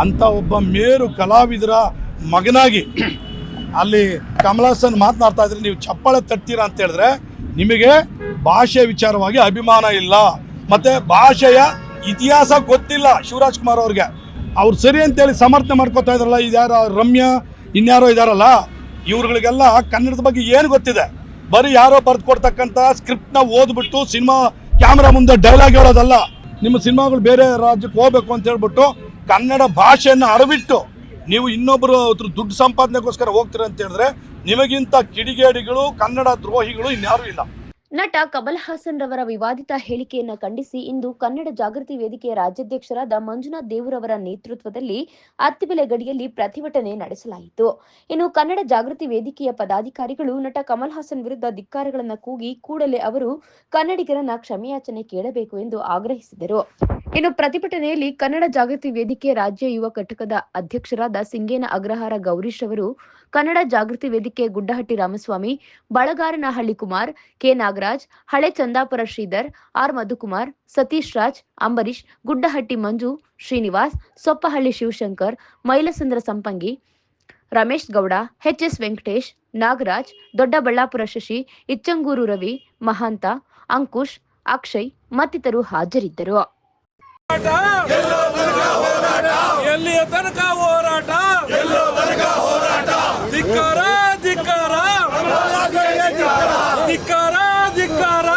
ಅಂಥ ಒಬ್ಬ ಮೇರು ಕಲಾವಿದರ ಮಗನಾಗಿ ಅಲ್ಲಿ ಕಮಲಾಸನ್ ಮಾತನಾಡ್ತಾ ಇದ್ರೆ ನೀವು ಚಪ್ಪಾಳೆ ತಟ್ತೀರಾ ಅಂತ ಹೇಳಿದ್ರೆ ನಿಮಗೆ ಭಾಷೆ ವಿಚಾರವಾಗಿ ಅಭಿಮಾನ ಇಲ್ಲ. ಮತ್ತೆ ಭಾಷೆಯ ಇತಿಹಾಸ ಗೊತ್ತಿಲ್ಲ ಶಿವರಾಜ್ ಕುಮಾರ್ ಅವ್ರಿಗೆ. ಅವ್ರು ಸರಿ ಅಂತೇಳಿ ಸಮರ್ಥನೆ ಮಾಡ್ಕೋತಾ ಇದ್ರಲ್ಲ, ಇದ್ಯಾರ ರಮ್ಯಾ, ಇನ್ಯಾರೋ ಇದಾರಲ್ಲ, ಇವ್ರುಗಳಿಗೆಲ್ಲ ಕನ್ನಡದ ಬಗ್ಗೆ ಏನು ಗೊತ್ತಿದೆ? ಬರೀ ಯಾರೋ ಬರೆದು ಕೊಡ್ತಕ್ಕಂಥ ಸ್ಕ್ರಿಪ್ಟ್ನ ಓದ್ಬಿಟ್ಟು ಸಿನಿಮಾ ಕ್ಯಾಮ್ರಾ ಮುಂದೆ ಡೈಲಾಗ್ ಹೇಳೋದಲ್ಲ. ನಿಮ್ಮ ಸಿನಿಮಾಗಳು ಬೇರೆ ರಾಜ್ಯಕ್ಕೆ ಹೋಗ್ಬೇಕು ಅಂತ ಹೇಳ್ಬಿಟ್ಟು ಕನ್ನಡ ಭಾಷೆಯನ್ನು ಅರವಿಟ್ಟು ನೀವು ಇನ್ನೊಬ್ಬರು ಹತ್ರ ದುಡ್ಡು ಸಂಪಾದನೆಗೋಸ್ಕರ ಹೋಗ್ತೀರ ಅಂತ ಹೇಳಿದ್ರೆ ನಿಮಗಿಂತ ಕಿಡಿಗೇಡಿಗಳು, ಕನ್ನಡ ದ್ರೋಹಿಗಳು ಇನ್ಯಾರೂ ಇಲ್ಲ. ನಟ ಕಮಲ್ ಹಾಸನ್ ರವರ ವಿವಾದಿತ ಹೇಳಿಕೆಯನ್ನ ಖಂಡಿಸಿ ಇಂದು ಕನ್ನಡ ಜಾಗೃತಿ ವೇದಿಕೆಯ ರಾಜ್ಯಾಧ್ಯಕ್ಷರಾದ ಮಂಜುನಾಥ್ ದೇವರವರ ನೇತೃತ್ವದಲ್ಲಿ ಅತ್ತಿಬೆಲೆ ಗಡಿಯಲ್ಲಿ ಪ್ರತಿಭಟನೆ ನಡೆಸಲಾಯಿತು. ಇನ್ನು ಕನ್ನಡ ಜಾಗೃತಿ ವೇದಿಕೆಯ ಪದಾಧಿಕಾರಿಗಳು ನಟ ಕಮಲ್ ಹಾಸನ್ ವಿರುದ್ಧ ಧಿಕ್ಕಾರಗಳನ್ನು ಕೂಗಿ ಕೂಡಲೇ ಅವರು ಕನ್ನಡಿಗರನ್ನ ಕ್ಷಮೆಯಾಚನೆ ಕೇಳಬೇಕು ಎಂದು ಆಗ್ರಹಿಸಿದರು. ಇನ್ನು ಪ್ರತಿಭಟನೆಯಲ್ಲಿ ಕನ್ನಡ ಜಾಗೃತಿ ವೇದಿಕೆ ರಾಜ್ಯ ಯುವ ಘಟಕದ ಅಧ್ಯಕ್ಷರಾದ ಸಿಂಗೇನ ಅಗ್ರಹಾರ ಗೌರೀಶ್ ಅವರು Kannada Jagruti Vedike Guddahatti Ramaswamy, Balagaranahalli Kumar, K Nagaraj, Hale Chandapura Sridhar, R Madhukumar, Satish Raj Ambarish Guddahatti Manju, Srinivas, Soppahalli Shivashankar, Mylasandra Sampangi, Ramesh Gowda HS Venkatesh, Nagaraj, Doddaballapura Shashi, Ichangur Ravi, Mahanta, Ankush, Akshay ಮತ್ತಿತರರು ಹಾಜರಿದ್ದರು ಎಲ್ಲಿಯ ತನಕ ಹೋರಾಟ ಧಿಕ್ಕಾರ ಧಿಕ್ಕಾರ ಧಿಕ್ಕಾರ ಧಿಕ್ಕಾರ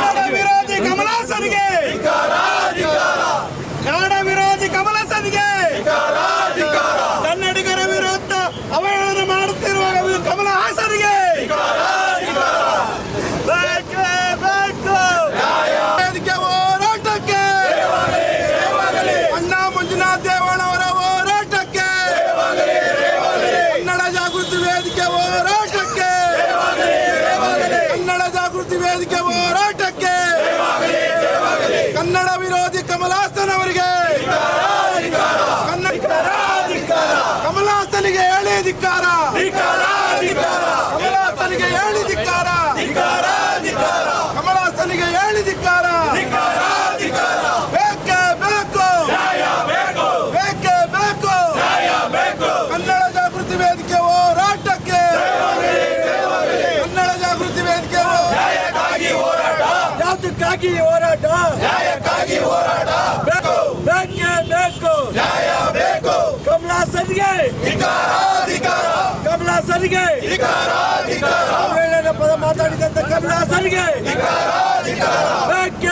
ಕನ್ನಡ ವಿರೋಧಿ ಕಮಲಾಸನ್ಗೆ ಕನ್ನಡ ವಿರೋಧಿ ಕಮಲಾಸನ್ಗೆ ಕನ್ನಡಿಗರ ವಿರುದ್ಧ ಅವಹೇಳನ ಮಾಡುತ್ತಿರುವ ಕಮಲ ಹಾಸನ್ಗೆ ಬೇಕೇ ಬೇಕು ವೇದಿಕೆ ಹೋರಾಟಕ್ಕೆ ಅಣ್ಣ ಮಂಜುನಾಥ್ ದೇವಣ್ಣವರ ಹೋರಾಟಕ್ಕೆ ಕನ್ನಡ ಜಾಗೃತಿ ವೇದಿಕೆ ಹೋರಾಟಕ್ಕೆ ಕನ್ನಡ ಜಾಗೃತಿ ವೇದಿಕೆ ಹೋರಾಟಕ್ಕೆ ಕನ್ನಡ ವಿರೋಧಿ ಕಮಲಾಸನ್ ಅವರಿಗೆ ಕನ್ನಡ ಕಮಲಾಸನಿಗೆ ಹೇಳಿ ಧಿಕ್ಕಾರ ಕಮಲಾಸನಿಗೆ ಹೇಳಿ ಧಿಕ್ಕಾರ ಕಮಲಾಸನಿಗೆ ಹೇಳಿ ಧಿಕ್ಕಾರ ಬೇಕೇ ಬೇಕು ಬೇಕೇ ಬೇಕು ಕನ್ನಡ ಜಾಗೃತಿ ವೇದಿಕೆ ಹೋರಾಟಕ್ಕೆ ಕನ್ನಡ ಜಾಗೃತಿ ವೇದಿಕೆ ಯಾವುದಕ್ಕಾಗಿ ಹೋರಾಟ ನ್ಯಾಯಕ್ಕಾಗಿ ಹೋರಾಟ ಬೇಕು ಬೇಕೇ ಬೇಕು ನ್ಯಾಯ ಬೇಕು ಕಮಲಾಸನ್ಗೆ ಕಮಲಾಸನ್ಗೆ ಅವಹೇಳನ ಪದ ಮಾತಾಡಿದಂತ ಕಮಲಾಸನ್ಗೆ ಬೇಕೇ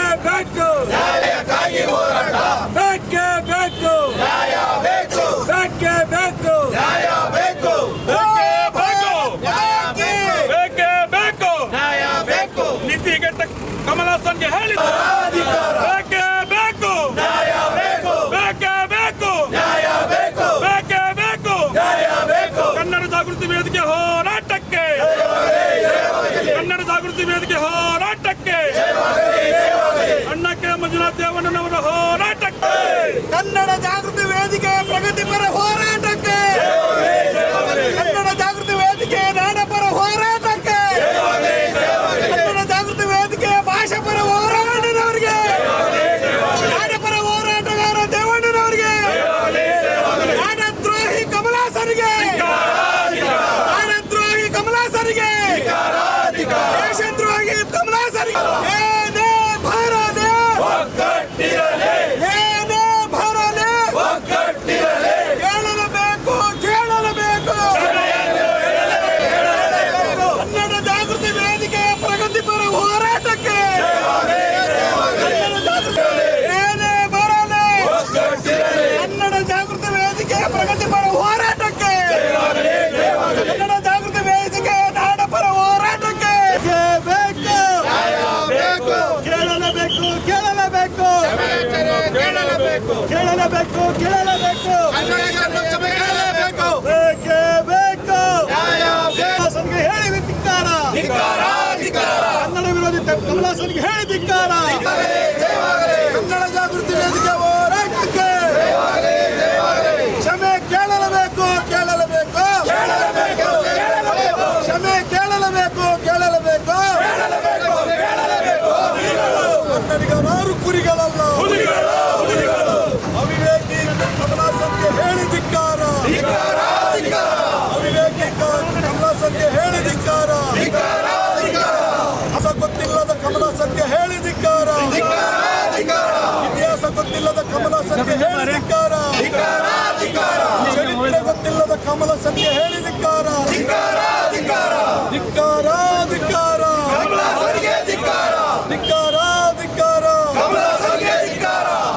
ಕಮಲ ಸಂಖ್ಯೆ ಹೇಳಿ ಧಿಕ್ಕಾರ ಧಿಕ್ಕಾರ ಧಿಕ್ಕಾರ ಧಿಕ್ಕಾರ ಧಿಕ್ಕಾರ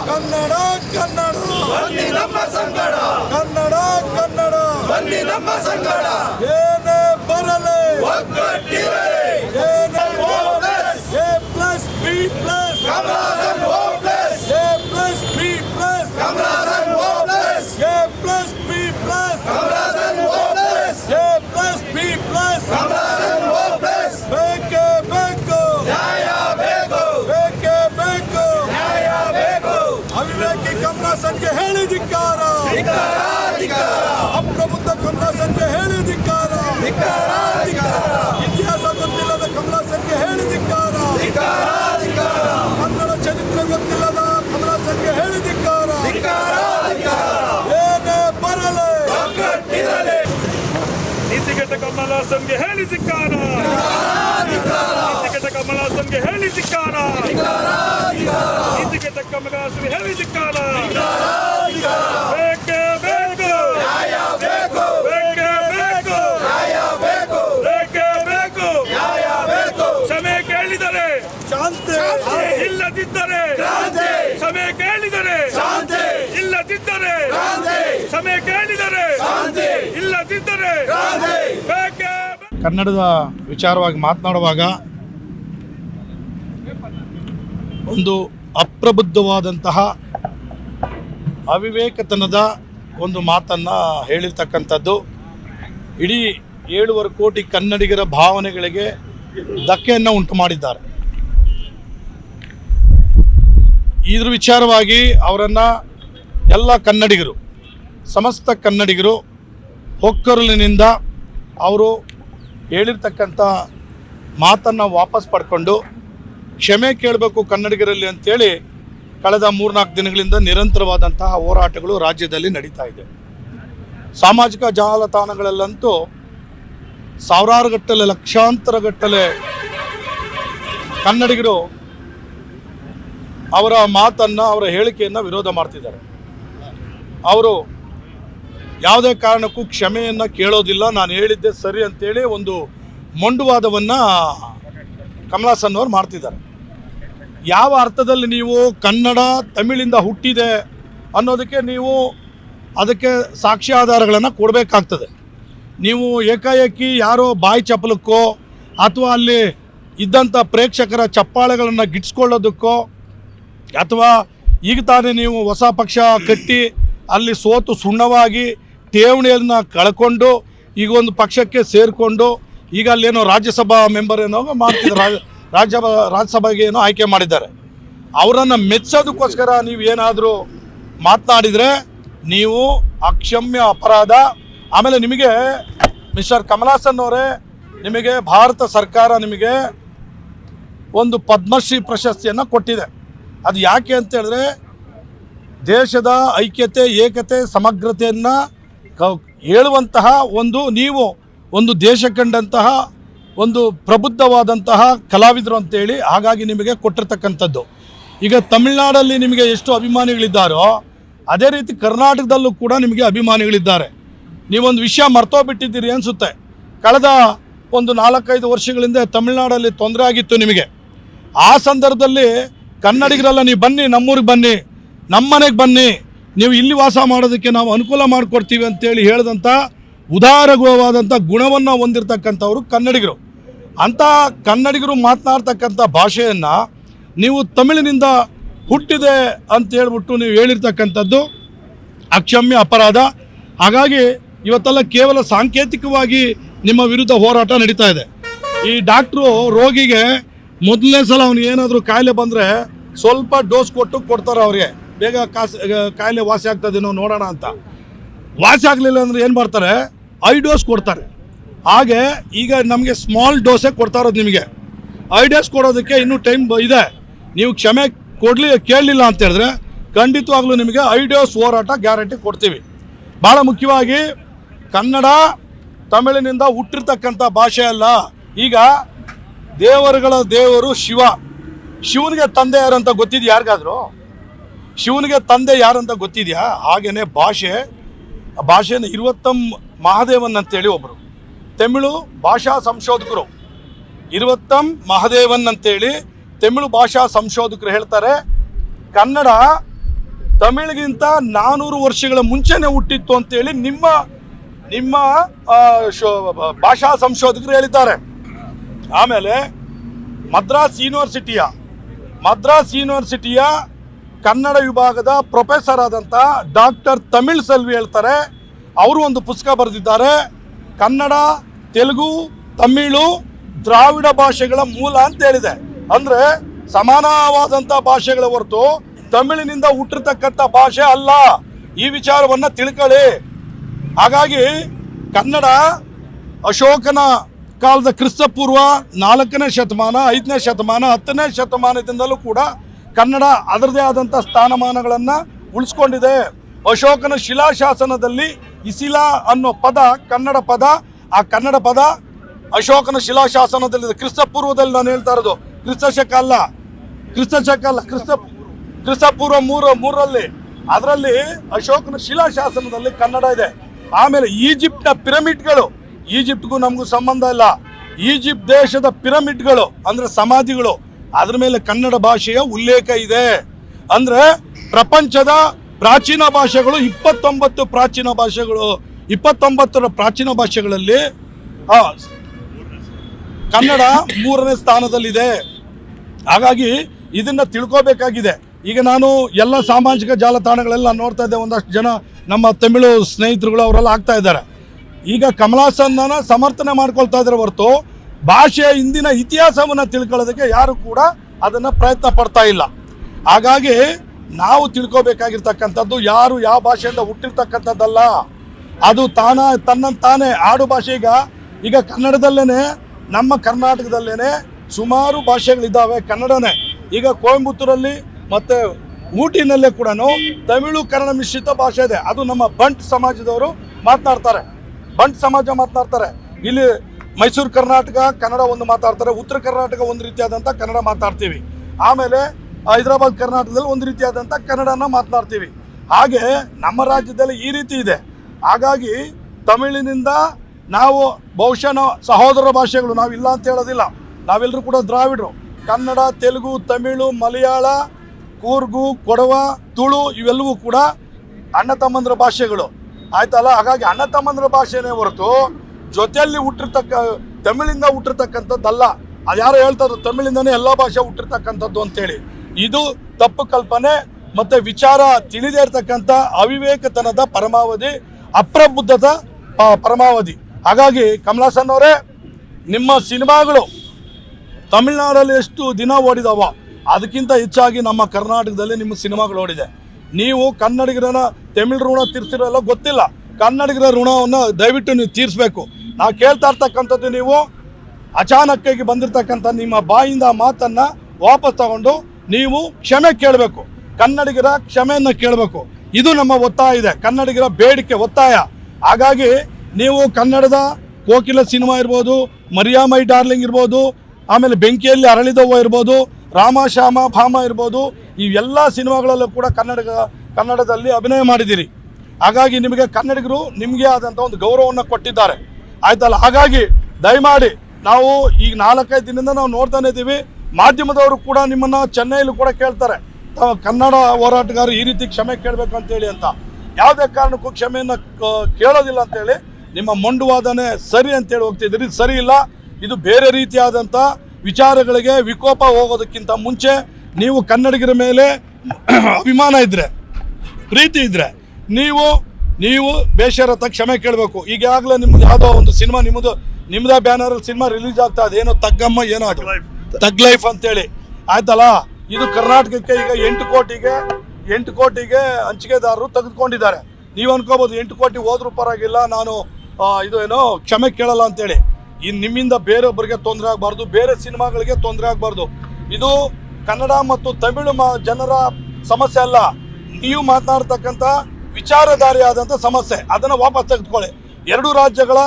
ಕನ್ನಡ ಕನ್ನಡ ನಮ್ಮ ಸಂಗಡ ಕನ್ನಡ ಕನ್ನಡ ಬನ್ನಿ ನಮ್ಮ ಸಂಗಡ ಏನೇ ಬರಲಿ ಒಗ್ಗಟ್ಟಿರಲಿ ಏನೇ A plus B plus Kamalasan hopeless A plus B plus Kamalasan hopeless A plus B plus Kamalasan hopeless A plus B plus Kamalasan hopeless ಬೇಕೇ ಬೇಕು ನ್ಯಾಯ ಬೇಕು ಬೇಕೇ ಬೇಕು ನ್ಯಾಯ ಬೇಕು ಅವಿವೇಕಿ ಕಮಲಾಸನ್ಗೆ ಹೇಳಿ ಧಿಕ್ಕಾರ ಧಿಕ್ಕಾರ ಧಿಕ್ಕಾರ ಅಪ್ರಬುದ್ಧ ಕಮಲಾಸನ್ಗೆ ಹೇಳಿ ಧಿಕ್ಕಾರ ಧಿಕ್ಕಾರ ಧಿಕ್ಕಾರ ಇತಿಹಾಸ ಗೊತ್ತಿಲ್ಲದ ಕಮಲಾಸನ್ಗೆ ಹೇಳಿ ಧಿಕ್ಕಾರ ಧಿಕ್ಕಾರ ಧಿಕ್ಕಾರ ಕನ್ನಡ ಚರಿತ್ರೆ ಗೊತ್ತಿಲ್ಲದ ಕಮಲಾಸನ್ಗೆ ಹೇಳಿ ಧಿಕ್ಕಾರ ಧಿಕ್ಕಾರ ಧಿಕ್ಕಾರ ಏನೇ ಬರಲಿ ಒಗ್ಗಟ್ಟಿರಲಿ ನೀತಿಗೆಟ್ಟ ಕಮಲಾಸನ್ಗೆ ಹೇಳಿ ಧಿಕ್ಕಾರ. ನೀತಿಗೆಟ್ಟ ಕಮಲಾಸನ್ಗೆ ಹೇಳಿ ಧಿಕ್ಕಾರ. ನೀತಿಗೆಟ್ಟ ಕಮಲಾಸನ್ಗೆ ಹೇಳಿ ಧಿಕ್ಕಾರ. ಕನ್ನಡದ ವಿಚಾರವಾಗಿ ಮಾತನಾಡುವಾಗ ಒಂದು ಅಪ್ರಬುದ್ಧವಾದಂತಹ ಅವಿವೇಕತನದ ಒಂದು ಮಾತನ್ನು ಹೇಳಿರ್ತಕ್ಕಂಥದ್ದು. ಇಡೀ ಏಳುವರೆ ಕೋಟಿ ಕನ್ನಡಿಗರ ಭಾವನೆಗಳಿಗೆ ಧಕ್ಕೆಯನ್ನು ಉಂಟು ಮಾಡಿದ್ದಾರೆ. ಇದ್ರ ವಿಚಾರವಾಗಿ ಅವರನ್ನು ಎಲ್ಲ ಕನ್ನಡಿಗರು, ಸಮಸ್ತ ಕನ್ನಡಿಗರು, ಹೊಕ್ಕರುಲಿನಿಂದ ಅವರು ಹೇಳಿರ್ತಕ್ಕಂಥ ಮಾತನ್ನು ವಾಪಸ್ ಪಡ್ಕೊಂಡು ಕ್ಷಮೆ ಕೇಳಬೇಕು ಕನ್ನಡಿಗರಲ್ಲಿ ಅಂತೇಳಿ ಕಳೆದ ಮೂರ್ನಾಲ್ಕು ದಿನಗಳಿಂದ ನಿರಂತರವಾದಂತಹ ಹೋರಾಟಗಳು ರಾಜ್ಯದಲ್ಲಿ ನಡೀತಾ ಇದೆ. ಸಾಮಾಜಿಕ ಜಾಲತಾಣಗಳಲ್ಲಂತೂ ಸಾವಿರಾರು ಗಟ್ಟಲೆ, ಲಕ್ಷಾಂತರ ಗಟ್ಟಲೆ ಕನ್ನಡಿಗರು ಅವರ ಮಾತನ್ನು, ಅವರ ಹೇಳಿಕೆಯನ್ನು ವಿರೋಧ ಮಾಡ್ತಿದ್ದಾರೆ. ಅವರು ಯಾವುದೇ ಕಾರಣಕ್ಕೂ ಕ್ಷಮೆಯನ್ನು ಕೇಳೋದಿಲ್ಲ. ನಾನು ಹೇಳಿದ್ದೆ ಸರಿ ಅಂತೇಳಿ ಒಂದು ಮೊಂಡುವಾದವನ್ನು ಕಮಲಾಸನ್ ಅವರು ಮಾಡ್ತಿದ್ದಾರೆ. ಯಾವ ಅರ್ಥದಲ್ಲಿ ನೀವು ಕನ್ನಡ ತಮಿಳಿಂದ ಹುಟ್ಟಿದೆ ಅನ್ನೋದಕ್ಕೆ ನೀವು ಅದಕ್ಕೆ ಸಾಕ್ಷ್ಯಾಧಾರಗಳನ್ನು ಕೊಡಬೇಕಾಗ್ತದೆ. ನೀವು ಏಕಾಏಕಿ ಯಾರೋ ಬಾಯಿ ಚಪ್ಪಲಕ್ಕೋ ಅಥವಾ ಅಲ್ಲಿ ಇದ್ದಂಥ ಪ್ರೇಕ್ಷಕರ ಚಪ್ಪಾಳೆಗಳನ್ನು ಗಿಟ್ಸ್ಕೊಳ್ಳೋದಕ್ಕೋ ಅಥವಾ ಈಗ ತಾನೇ ನೀವು ಹೊಸ ಪಕ್ಷ ಕಟ್ಟಿ ಅಲ್ಲಿ ಸೋತು ಸುಣ್ಣವಾಗಿ ಠೇವಣಿಯನ್ನು ಕಳ್ಕೊಂಡು ಈಗ ಒಂದು ಪಕ್ಷಕ್ಕೆ ಸೇರಿಕೊಂಡು ಈಗ ಅಲ್ಲೇನೋ ರಾಜ್ಯಸಭಾ ಮೆಂಬರ್ ಏನೋ ಮಾಡ್ತಿದ್ದಾರೆ ರಾಜ್ಯ ರಾಜ್ಯಸಭೆಗೆ ಏನೋ ಆಯ್ಕೆ ಮಾಡಿದ್ದಾರೆ. ಅವರನ್ನು ಮೆಚ್ಚೋದಕ್ಕೋಸ್ಕರ ನೀವು ಏನಾದರೂ ಮಾತನಾಡಿದರೆ ನೀವು ಅಕ್ಷಮ್ಯ ಅಪರಾಧ. ಆಮೇಲೆ ನಿಮಗೆ ಮಿಸ್ಟರ್ ಕಮಲಾಸನ್ ಅವರೇ ನಿಮಗೆ ಭಾರತ ಸರ್ಕಾರ ನಿಮಗೆ ಒಂದು ಪದ್ಮಶ್ರೀ ಪ್ರಶಸ್ತಿಯನ್ನು ಕೊಟ್ಟಿದೆ. ಅದು ಯಾಕೆ ಅಂತ ಹೇಳಿದ್ರೆ ದೇಶದ ಐಕ್ಯತೆ, ಏಕತೆ, ಸಮಗ್ರತೆಯನ್ನು ಹೇಳುವಂತಹ ಒಂದು ನೀವು ಒಂದು ದೇಶ ಕಂಡಂತಹ ಒಂದು ಪ್ರಬುದ್ಧವಾದಂತಹ ಕಲಾವಿದರು ಅಂತೇಳಿ ಹಾಗಾಗಿ ನಿಮಗೆ ಕೊಟ್ಟಿರ್ತಕ್ಕಂಥದ್ದು. ಈಗ ತಮಿಳ್ನಾಡಲ್ಲಿ ನಿಮಗೆ ಎಷ್ಟು ಅಭಿಮಾನಿಗಳಿದ್ದಾರೋ, ಅದೇ ರೀತಿ ಕರ್ನಾಟಕದಲ್ಲೂ ಕೂಡ ನಿಮಗೆ ಅಭಿಮಾನಿಗಳಿದ್ದಾರೆ. ನೀವೊಂದು ವಿಷಯ ಮರ್ತೋಗ್ಬಿಟ್ಟಿದ್ದೀರಿ ಅನಿಸುತ್ತೆ. ಕಳೆದ ಒಂದು ನಾಲ್ಕೈದು ವರ್ಷಗಳಿಂದ ತಮಿಳ್ನಾಡಲ್ಲಿ ತೊಂದರೆ ಆಗಿತ್ತು ನಿಮಗೆ. ಆ ಸಂದರ್ಭದಲ್ಲಿ ಕನ್ನಡಿಗರೆಲ್ಲ, ನೀವು ಬನ್ನಿ, ನಮ್ಮೂರಿಗೆ ಬನ್ನಿ, ನಮ್ಮನೆಗೆ ಬನ್ನಿ ನೀವು ಇಲ್ಲಿ ವಾಸ ಮಾಡೋದಕ್ಕೆ ನಾವು ಅನುಕೂಲ ಮಾಡಿಕೊಡ್ತೀವಿ ಅಂತೇಳಿ ಹೇಳಿದಂಥ ಉದಾರವಾದಂಥ ಗುಣವನ್ನು ಹೊಂದಿರತಕ್ಕಂಥವ್ರು ಕನ್ನಡಿಗರು. ಅಂಥ ಕನ್ನಡಿಗರು ಮಾತನಾಡ್ತಕ್ಕಂಥ ಭಾಷೆಯನ್ನು ನೀವು ತಮಿಳಿನಿಂದ ಹುಟ್ಟಿದೆ ಅಂತ ಹೇಳ್ಬಿಟ್ಟು ನೀವು ಹೇಳಿರ್ತಕ್ಕಂಥದ್ದು ಅಕ್ಷಮ್ಯ ಅಪರಾಧ. ಹಾಗಾಗಿ ಇವತ್ತೆಲ್ಲ ಕೇವಲ ಸಾಂಕೇತಿಕವಾಗಿ ನಿಮ್ಮ ವಿರುದ್ಧ ಹೋರಾಟ ನಡೀತಾ ಇದೆ. ಈ ಡಾಕ್ಟ್ರು ರೋಗಿಗೆ ಮೊದಲನೇ ಸಲ ಅವ್ನಿಗೆ ಏನಾದರೂ ಕಾಯಿಲೆ ಬಂದರೆ ಸ್ವಲ್ಪ ಡೋಸ್ ಕೊಟ್ಟು ಕೊಡ್ತಾರೆ ಅವ್ರಿಗೆ. ಬೇಗ ಕಾಸು ಕಾಯಿಲೆ ವಾಸಿ ಆಗ್ತದೇನೋ ನೋಡೋಣ ಅಂತ. ವಾಸಿ ಆಗಲಿಲ್ಲ ಅಂದರೆ ಏನು ಮಾಡ್ತಾರೆ? ಐ ಡೋಸ್ ಕೊಡ್ತಾರೆ. ಹಾಗೆ ಈಗ ನಮಗೆ ಸ್ಮಾಲ್ ಡೋಸೇ ಕೊಡ್ತಾ ಇರೋದು ನಿಮಗೆ. ಐ ಡೋಸ್ ಕೊಡೋದಕ್ಕೆ ಇನ್ನೂ ಟೈಮ್ ಇದೆ. ನೀವು ಕ್ಷಮೆ ಕೊಡಲಿ, ಕೇಳಲಿಲ್ಲ ಅಂತ ಹೇಳಿದ್ರೆ ಖಂಡಿತವಾಗ್ಲೂ ನಿಮಗೆ ಐ ಡೋಸ್ ಹೋರಾಟ ಗ್ಯಾರಂಟಿ ಕೊಡ್ತೀವಿ. ಭಾಳ ಮುಖ್ಯವಾಗಿ ಕನ್ನಡ ತಮಿಳಿನಿಂದ ಹುಟ್ಟಿರ್ತಕ್ಕಂಥ ಭಾಷೆ ಅಲ್ಲ. ಈಗ ದೇವರುಗಳ ದೇವರು ಶಿವ. ಶಿವನಿಗೆ ತಂದೆ ಯಾರು ಅಂತ ಗೊತ್ತಿದ್ದು ಯಾರಿಗಾದ್ರು? ಶಿವನಿಗೆ ತಂದೆ ಯಾರಂತ ಗೊತ್ತಿದೆಯಾ? ಹಾಗೇನೆ ಭಾಷೆ ಭಾಷೆನ ಇರುವತ್ತಂ ಮಹಾದೇವನ್ ಅಂತೇಳಿ ಒಬ್ಬರು ತಮಿಳು ಭಾಷಾ ಸಂಶೋಧಕರು. ಇರುವತ್ತಂ ಮಹಾದೇವನ್ ಅಂತೇಳಿ ತಮಿಳು ಭಾಷಾ ಸಂಶೋಧಕರು ಹೇಳ್ತಾರೆ, ಕನ್ನಡ ತಮಿಳಿಗಿಂತ ನಾನೂರು ವರ್ಷಗಳ ಮುಂಚೆನೆ ಹುಟ್ಟಿತ್ತು ಅಂತೇಳಿ ನಿಮ್ಮ ನಿಮ್ಮ ಭಾಷಾ ಸಂಶೋಧಕರು ಹೇಳಿದ್ದಾರೆ. ಆಮೇಲೆ ಮದ್ರಾಸ್ ಯೂನಿವರ್ಸಿಟಿಯ ಮದ್ರಾಸ್ ಯೂನಿವರ್ಸಿಟಿಯ ಕನ್ನಡ ವಿಭಾಗದ ಪ್ರೊಫೆಸರ್ ಆದಂಥ ಡಾಕ್ಟರ್ ತಮಿಳ್ ಸೆಲ್ವಿ ಹೇಳ್ತಾರೆ. ಅವರು ಒಂದು ಪುಸ್ತಕ ಬರೆದಿದ್ದಾರೆ. ಕನ್ನಡ, ತೆಲುಗು, ತಮಿಳು, ದ್ರಾವಿಡ ಭಾಷೆಗಳ ಮೂಲ ಅಂತ ಹೇಳಿದೆ. ಅಂದರೆ ಸಮಾನವಾದಂಥ ಭಾಷೆಗಳ ಹೊರತು ತಮಿಳಿನಿಂದ ಹುಟ್ಟಿರ್ತಕ್ಕಂಥ ಭಾಷೆ ಅಲ್ಲ. ಈ ವಿಚಾರವನ್ನು ತಿಳ್ಕೊಳ್ಳಿ. ಹಾಗಾಗಿ ಕನ್ನಡ ಅಶೋಕನ ಕಾಲದ ಕ್ರಿಸ್ತಪೂರ್ವ ನಾಲ್ಕನೇ ಶತಮಾನ, ಐದನೇ ಶತಮಾನ, ಹತ್ತನೇ ಶತಮಾನದಿಂದಲೂ ಕೂಡ ಕನ್ನಡ ಅದರದೇ ಆದಂಥ ಸ್ಥಾನಮಾನಗಳನ್ನು ಉಳಿಸ್ಕೊಂಡಿದೆ. ಅಶೋಕನ ಶಿಲಾಶಾಸನದಲ್ಲಿ ಇಸಿಲಾ ಅನ್ನೋ ಪದ, ಕನ್ನಡ ಪದ, ಆ ಕನ್ನಡ ಪದ ಅಶೋಕನ ಶಿಲಾಶಾಸನದಲ್ಲಿ ಕ್ರಿಸ್ತಪೂರ್ವದಲ್ಲಿ ನಾನು ಹೇಳ್ತಾ ಇರೋದು, ಕ್ರಿಸ್ತ ಶಕ ಅಲ್ಲ, ಕ್ರಿಸ್ತ ಶಕ ಅಲ್ಲ, ಕ್ರಿಸ್ತ ಕ್ರಿಸ್ತಪೂರ್ವ ಮೂರು, ಮೂರರಲ್ಲಿ, ಅದರಲ್ಲಿ ಅಶೋಕನ ಶಿಲಾಶಾಸನದಲ್ಲಿ ಕನ್ನಡ ಇದೆ. ಆಮೇಲೆ ಈಜಿಪ್ಟ್ನ ಪಿರಮಿಡ್ಗಳು, ಈಜಿಪ್ಟ್ಗೂ ನಮಗೂ ಸಂಬಂಧ ಇಲ್ಲ. ಈಜಿಪ್ಟ್ ದೇಶದ ಪಿರಮಿಡ್ಗಳು, ಅಂದ್ರೆ ಸಮಾಧಿಗಳು ಅದ್ರ ಮೇಲೆ ಕನ್ನಡ ಭಾಷೆಯ ಉಲ್ಲೇಖ ಇದೆ. ಅಂದ್ರೆ ಪ್ರಪಂಚದ ಪ್ರಾಚೀನ ಭಾಷೆಗಳು ಇಪ್ಪತ್ತೊಂಬತ್ತು ಪ್ರಾಚೀನ ಭಾಷೆಗಳು. ಇಪ್ಪತ್ತೊಂಬತ್ತರ ಪ್ರಾಚೀನ ಭಾಷೆಗಳಲ್ಲಿ ಕನ್ನಡ ಮೂರನೇ ಸ್ಥಾನದಲ್ಲಿದೆ. ಹಾಗಾಗಿ ಇದನ್ನ ತಿಳ್ಕೋಬೇಕಾಗಿದೆ. ಈಗ ನಾನು ಎಲ್ಲ ಸಾಮಾಜಿಕ ಜಾಲತಾಣಗಳೆಲ್ಲ ನೋಡ್ತಾ ಇದ್ದೆ, ಒಂದಷ್ಟು ಜನ ನಮ್ಮ ತಮಿಳು ಸ್ನೇಹಿತರುಗಳು ಅವರೆಲ್ಲ ಆಗ್ತಾ ಇದ್ದಾರೆ. ಈಗ ಕಮಲಾಸನ್ನ ಸಮರ್ಥನೆ ಮಾಡ್ಕೊಳ್ತಾ ಇದ್ದಾರೆ ಹೊರತು ಭಾಷೆಯ ಹಿಂದಿನ ಇತಿಹಾಸವನ್ನು ತಿಳ್ಕೊಳ್ಳೋದಕ್ಕೆ ಯಾರು ಕೂಡ ಅದನ್ನು ಪ್ರಯತ್ನ ಪಡ್ತಾ ಇಲ್ಲ. ಹಾಗಾಗಿ ನಾವು ತಿಳ್ಕೊಬೇಕಾಗಿರ್ತಕ್ಕಂಥದ್ದು ಯಾರು ಯಾವ ಭಾಷೆಯಿಂದ ಹುಟ್ಟಿರ್ತಕ್ಕಂಥದ್ದಲ್ಲ. ಅದು ತಾನ ತನ್ನ ತಾನೇ ಆಡು ಭಾಷೆ ಈಗ ಈಗ ಕನ್ನಡದಲ್ಲೇ ನಮ್ಮ ಕರ್ನಾಟಕದಲ್ಲೇ ಸುಮಾರು ಭಾಷೆಗಳಿದ್ದಾವೆ ಕನ್ನಡನೇ. ಈಗ ಕೊಯಂಬತ್ತೂರಲ್ಲಿ ಮತ್ತು ಊಟಿನಲ್ಲೇ ಕೂಡ ತಮಿಳು ಕನ್ನಡ ಮಿಶ್ರಿತ ಭಾಷೆ ಇದೆ. ಅದು ನಮ್ಮ ಬಂಟ್ ಸಮಾಜದವರು ಮಾತನಾಡ್ತಾರೆ. ಬಂಟ್ ಸಮಾಜ ಮಾತನಾಡ್ತಾರೆ. ಇಲ್ಲಿ ಮೈಸೂರು ಕರ್ನಾಟಕ, ಕನ್ನಡ ಒಂದು ಮಾತಾಡ್ತಾರೆ. ಉತ್ತರ ಕರ್ನಾಟಕ ಒಂದು ರೀತಿಯಾದಂಥ ಕನ್ನಡ ಮಾತಾಡ್ತೀವಿ. ಆಮೇಲೆ ಹೈದರಾಬಾದ್ ಕರ್ನಾಟಕದಲ್ಲಿ ಒಂದು ರೀತಿಯಾದಂಥ ಕನ್ನಡನ ಮಾತನಾಡ್ತೀವಿ. ಹಾಗೆ ನಮ್ಮ ರಾಜ್ಯದಲ್ಲಿ ಈ ರೀತಿ ಇದೆ. ಹಾಗಾಗಿ ತಮಿಳಿನಿಂದ ನಾವು ಬಹುಶಃ ಸಹೋದರ ಭಾಷೆಗಳು, ನಾವು ಇಲ್ಲ ಅಂತ ಹೇಳೋದಿಲ್ಲ. ನಾವೆಲ್ಲರೂ ಕೂಡ ದ್ರಾವಿಡರು. ಕನ್ನಡ, ತೆಲುಗು, ತಮಿಳು, ಮಲಯಾಳ, ಕೂರ್ಗು, ಕೊಡವ, ತುಳು ಇವೆಲ್ಲವೂ ಕೂಡ ಅಣ್ಣ ತಮ್ಮಂದ್ರ ಭಾಷೆಗಳು. ಆಯ್ತಲ್ಲ? ಹಾಗಾಗಿ ಅಣ್ಣ ತಮ್ಮಂದ್ರ ಭಾಷೆನೇ ಹೊರತು ಜೊತೆಯಲ್ಲಿ ಹುಟ್ಟಿರ್ತಕ್ಕ, ತಮಿಳಿಂದ ಹುಟ್ಟಿರ್ತಕ್ಕಂಥದ್ದಲ್ಲ. ಅದು ಯಾರು ಹೇಳ್ತಾರೋ ತಮಿಳಿಂದನೇ ಎಲ್ಲ ಭಾಷೆ ಹುಟ್ಟಿರ್ತಕ್ಕಂಥದ್ದು ಅಂತೇಳಿ. ಇದು ತಪ್ಪು ಕಲ್ಪನೆ ಮತ್ತೆ ವಿಚಾರ ತಿಳಿದೇ ಇರತಕ್ಕಂಥ ಅವಿವೇಕತನದ ಪರಮಾವಧಿ, ಅಪ್ರಬುದ್ಧದ ಪರಮಾವಧಿ. ಹಾಗಾಗಿ ಕಮಲಾಸನ್ ಅವರೇ, ನಿಮ್ಮ ಸಿನಿಮಾಗಳು ತಮಿಳ್ನಾಡಲ್ಲಿ ಎಷ್ಟು ದಿನ ಓಡಿದಾವ ಅದಕ್ಕಿಂತ ಹೆಚ್ಚಾಗಿ ನಮ್ಮ ಕರ್ನಾಟಕದಲ್ಲಿ ನಿಮ್ಮ ಸಿನಿಮಾಗಳು ಓಡಿದೆ. ನೀವು ಕನ್ನಡಿಗರನ್ನ ತಮಿಳ್ ಋಣ ತೀರ್ಸಿರಲ್ಲ ಗೊತ್ತಿಲ್ಲ. ಕನ್ನಡಿಗರ ಋಣವನ್ನು ದಯವಿಟ್ಟು ನೀವು ತೀರಿಸ್ಬೇಕು. ನಾವು ಕೇಳ್ತಾ ಇರ್ತಕ್ಕಂಥದ್ದು ನೀವು ಅಚಾನಕ್ಕಾಗಿ ಬಂದಿರತಕ್ಕಂಥ ನಿಮ್ಮ ಬಾಯಿಂದ ಮಾತನ್ನ ವಾಪಸ್ ತಗೊಂಡು ನೀವು ಕ್ಷಮೆ ಕೇಳಬೇಕು. ಕನ್ನಡಿಗರ ಕ್ಷಮೆಯನ್ನು ಕೇಳಬೇಕು. ಇದು ನಮ್ಮ ಒತ್ತಾಯ ಇದೆ. ಕನ್ನಡಿಗರ ಬೇಡಿಕೆ ಒತ್ತಾಯ. ಹಾಗಾಗಿ ನೀವು ಕನ್ನಡದ ಕೋಕಿಲ ಸಿನಿಮಾ ಇರ್ಬೋದು ಮರಿಯಾಮೈ ಡಾರ್ಲಿಂಗ್ ಇರ್ಬೋದು, ಆಮೇಲೆ ಬೆಂಕಿಯಲ್ಲಿ ಅರಳಿದವ್ವ ಇರ್ಬೋದು, ರಾಮ ಶ್ಯಾಮ ಭಾಮ ಇರ್ಬೋದು ಇವೆಲ್ಲ ಸಿನಿಮಾಗಳಲ್ಲೂ ಕೂಡ ಕನ್ನಡ ಕನ್ನಡದಲ್ಲಿ ಅಭಿನಯ ಮಾಡಿದ್ದೀರಿ. ಹಾಗಾಗಿ ನಿಮಗೆ ಕನ್ನಡಿಗರು ನಿಮಗೆ ಆದಂಥ ಒಂದು ಗೌರವವನ್ನು ಕೊಟ್ಟಿದ್ದಾರೆ. ಆಯ್ತಲ್ಲ? ಹಾಗಾಗಿ ದಯಮಾಡಿ ನಾವು ಈಗ ನಾಲ್ಕೈದು ದಿನದಿಂದ ನಾವು ನೋಡ್ತಾನೆ ಇದ್ದೀವಿ ಮಾಧ್ಯಮದವರು ಕೂಡ ನಿಮ್ಮನ್ನ ಚೆನ್ನೈಲಿ ಕೂಡ ಕೇಳ್ತಾರೆ. ಕನ್ನಡ ಹೋರಾಟಗಾರರು ಈ ರೀತಿ ಕ್ಷಮೆ ಕೇಳಬೇಕು ಅಂತೇಳಿ ಅಂತ. ಯಾವುದೇ ಕಾರಣಕ್ಕೂ ಕ್ಷಮೆಯನ್ನು ಕೇಳೋದಿಲ್ಲ ಅಂತೇಳಿ ನಿಮ್ಮ ಮೊಂಡುವಾದನೆ ಸರಿ ಅಂತೇಳಿ ಹೋಗ್ತಿದ್ದೀರಿ ಸರಿ ಇಲ್ಲ. ಇದು ಬೇರೆ ರೀತಿಯಾದಂಥ ವಿಚಾರಗಳಿಗೆ ವಿಕೋಪ ಹೋಗೋದಕ್ಕಿಂತ ಮುಂಚೆ ನೀವು ಕನ್ನಡಿಗರ ಮೇಲೆ ಅಭಿಮಾನ ಇದ್ರೆ, ಪ್ರೀತಿ ಇದ್ರೆ, ನೀವು ನೀವು ಬೇಷರತ್ತ ಕ್ಷಮೆ ಕೇಳಬೇಕು. ಈಗಾಗಲೇ ನಿಮ್ದು ಯಾವುದೋ ಒಂದು ಸಿನಿಮಾ ನಿಮ್ಮದು ನಿಮ್ಮದೇ ಬ್ಯಾನರಲ್ಲಿ ಸಿನಿಮಾ ರಿಲೀಸ್ ಆಗ್ತಾ ಇದೆ. ಏನೋ ತಗ್ಗಮ್ಮ, ಏನೋ ಅದು. ತಗ್ ಲೈಫ್ ಅಂತೇಳಿ. ಆಯ್ತಲ್ಲ? ಇದು ಕರ್ನಾಟಕಕ್ಕೆ ಈಗ ಎಂಟು ಕೋಟಿಗೆ ಎಂಟು ಕೋಟಿಗೆ ಹಂಚಿಕೆದಾರರು ತೆಗೆದುಕೊಂಡಿದ್ದಾರೆ. ನೀವು ಅನ್ಕೋಬಹುದು ಎಂಟು ಕೋಟಿ ಹೋದ್ರೂ ಪರವಾಗಿಲ್ಲ, ನಾನು ಇದು ಏನೋ ಕ್ಷಮೆ ಕೇಳಲ್ಲ ಅಂತೇಳಿ. ಇನ್ನು ನಿಮ್ಮಿಂದ ಬೇರೆಯೊಬ್ಬರಿಗೆ ತೊಂದರೆ ಆಗಬಾರ್ದು, ಬೇರೆ ಸಿನಿಮಾಗಳಿಗೆ ತೊಂದರೆ ಆಗಬಾರ್ದು. ಇದು ಕನ್ನಡ ಮತ್ತು ತಮಿಳು ಜನರ ಸಮಸ್ಯೆ ಅಲ್ಲ. ನೀವು ಮಾತನಾಡ್ತಕ್ಕಂಥ ವಿಚಾರಧಾರಿಯಾದಂಥ ಸಮಸ್ಯೆ. ಅದನ್ನು ವಾಪಸ್ ತೆಗೆದುಕೊಳ್ಳಿ. ಎರಡು ರಾಜ್ಯಗಳ